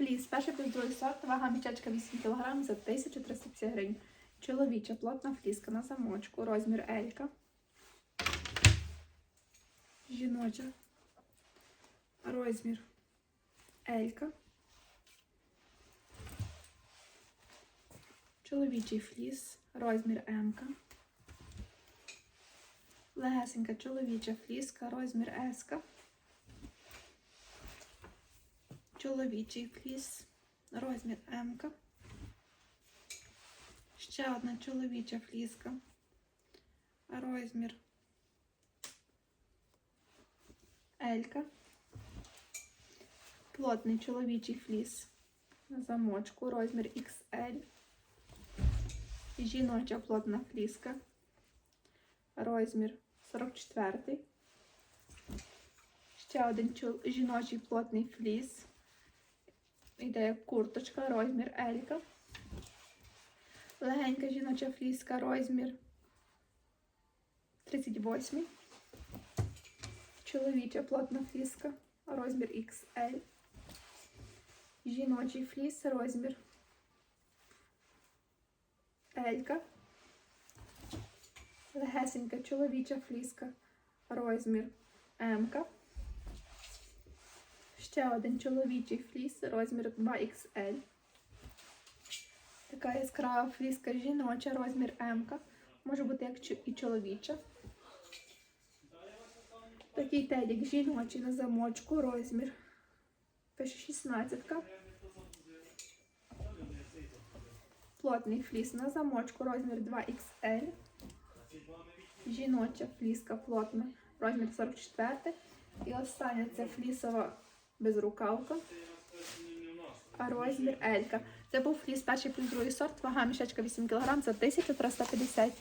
Фліс, перший плюс другий сорт, вага мішечка 8 кг за 1350 гривень. Чоловіча плотна фліска на замочку, розмір Елька. Жіноча. Розмір Елька. Чоловічий фліс, розмір М. Легесенька чоловіча фліска, розмір С. Чоловічий фліс, розмір М. Ще одна чоловіча фліска. Розмір Елька. Плотний чоловічий фліс на замочку, розмір XL. Жіноча плотна фліска. Розмір 44. Ще один жіночий плотний фліс. Іде курточка, розмір Елька. Легенька жіноча фліска, розмір 38. Чоловіча плотна фліска, розмір XL. Жіночий фліс, розмір Елька. Легесенька чоловіча фліска, розмір М. Ще один чоловічий фліс, розмір 2XL. Така яскрава фліска жіноча, розмір М. Може бути як і чоловіча. Такий тедік жіночий на замочку, розмір. Пише 16. Плотний фліс на замочку, розмір 2XL. Жіноча фліска плотна, розмір 44. І остання це флісова безрукавка. А розмір Елька. Це був фліс перший плюс другий сорт, вага мішечка 8 кг за 1350.